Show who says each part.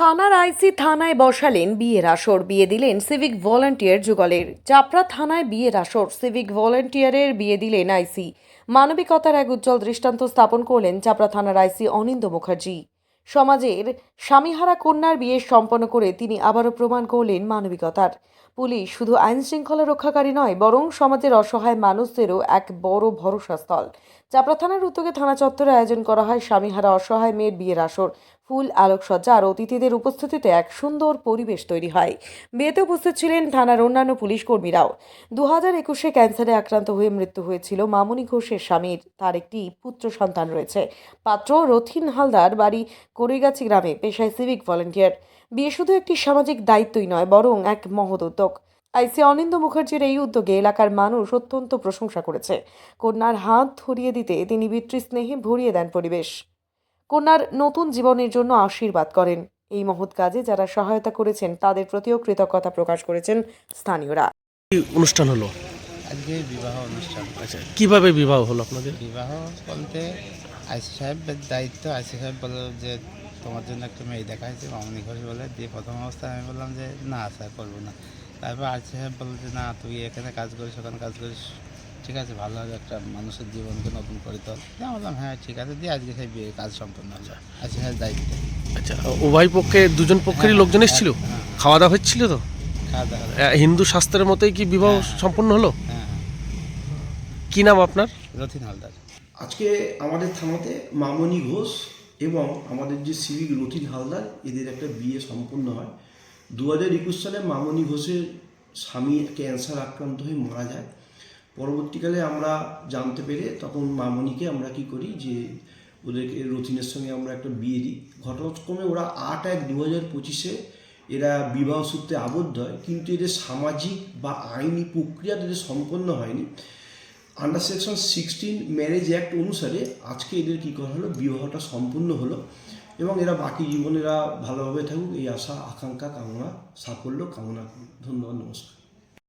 Speaker 1: থানার আইসি থানায় বসালেন বিয়ের আসর। বিয়ে দিলেন সিভিক ভলেন্টিয়ার যুগলের। চাপড়া থানায় বিয়ের আসর। সিভিক ভলেন্টিয়ারের বিয়ে দিলেন আইসি। মানবিকতার এক উজ্জ্বল দৃষ্টান্ত স্থাপন করলেন চাপড়া থানার আইসি অনিন্দ মুখার্জি। সমাজের স্বামীহারা কন্যার বিয়ে সম্পন্ন করে তিনি আবারও প্রমাণ করলেন মানবিকতার। পুলিশ শুধু আইন শৃঙ্খলা রক্ষাকারী নয়, বরং সমাজের অসহায় মানুষদেরও এক বড় ভরসাস্থল। চাপড়া থানার উদ্যোগে থানা চত্বরে আয়োজন করা হয় স্বামীহারা অসহায় মেয়ের বিয়ের আসর। ফুল আলোকসজ্জা আর অতিথিদের উপস্থিতিতে এক সুন্দর পরিবেশ তৈরি হয়। বিয়েতে উপস্থিত ছিলেন থানার অন্যান্য পুলিশ কর্মীরাও। দু হাজার একুশে ক্যান্সারে আক্রান্ত হয়ে মৃত্যু হয়েছিল মামনি ঘোষের স্বামীর। তার একটি পুত্র সন্তান রয়েছে। পাত্র রথিন হালদার, বাড়ি করিগাছি গ্রামে, পেশায় সিভিক ভলেন্টিয়ার বিয়ে শুধু একটি সামাজিক দায়িত্বই নয়, বরং এক মহৎ উদ্যোগ। আইসি অনিন্দ মুখার্জির এই উদ্যোগে এলাকার মানুষ অত্যন্ত প্রশংসা করেছে। কন্যার হাত ধরিয়ে দিতে তিনি পিতৃস্নেহে ভরিয়ে দেন পরিবেশ। কন্যার নতুন জীবনের জন্য আশীর্বাদ করেন। এই মহৎ কাজে যারা সহায়তা করেছেন তাদের প্রতিও কৃতজ্ঞতা প্রকাশ করেছেন স্থানীয়রা।
Speaker 2: অনুষ্ঠান হলো?
Speaker 3: আজকে বিবাহ অনুষ্ঠান।
Speaker 2: আচ্ছা কীভাবে বিবাহ হলো আপনাদের?
Speaker 3: বিবাহ বলতে আইসি সাহেবের দায়িত্ব আইসি সাহেব বলল যে তোমার জন্য একটা মেয়ে দেখা হয়েছে মামনি ঘোষ বলে। দিয়ে প্রথম অবস্থায় আমি বললাম যে না স্যার করব না। তারপর আইসি সাহেব বলল যে না তুই এখানে কাজ করিস ওখানে কাজ করিস। ঠিক আছে ভালো হবে একটা মানুষের জীবনকে নতুন করে তোল। দিয়ে আমি বললাম হ্যাঁ ঠিক আছে দিয়ে আজকে সেই বিয়ে কাজ সম্পন্ন হলো। আইসি সাহেব দায়িত্ব।
Speaker 2: আচ্ছা উভয় পক্ষে দুজন পক্ষেরই
Speaker 3: হ্যাঁ,
Speaker 2: লোকজন এসেছিল?
Speaker 3: হ্যাঁ,
Speaker 2: খাওয়া দাওয়া হচ্ছিল তো?
Speaker 3: খাওয়া দাওয়া
Speaker 2: হিন্দু শাস্ত্রের মতোই কি বিবাহ
Speaker 3: হ্যাঁ।
Speaker 2: সম্পন্ন হলো?
Speaker 3: হ্যাঁ হ্যাঁ।
Speaker 2: কি নাম আপনার?
Speaker 3: রথিন হালদার।
Speaker 4: আজকে আমাদের থানাতে মামনি ঘোষ এবং আমাদের যে সিভিক রথিন হালদার এদের একটা বিয়ে সম্পন্ন হয়। দু হাজার একুশ সালে মামনি ঘোষের স্বামী ক্যান্সার আক্রান্ত হয়ে মারা যায়। পরবর্তীকালে আমরা জানতে পেরে তখন মামনিকে আমরা কি করি যে ওদেরকে, রথিনের সঙ্গে আমরা একটা বিয়ে দিই। ঘটনাক্রমে ওরা আট এক দু হাজার পঁচিশে এরা বিবাহ সূত্রে আবদ্ধ হয়, কিন্তু এদের সামাজিক বা আইনি প্রক্রিয়া এদের সম্পন্ন হয়নি। Under section sixteen marriage act অনুসারে আজকে এদের কী করা হলো, বিবাহটা সম্পূর্ণ হলো এবং এরা বাকি জীবনেরা ভালোভাবে থাকুক, এই আশা, আকাঙ্ক্ষা, কামনা, সাফল্য, কামনা করি। ধন্যবাদ, নমস্কার।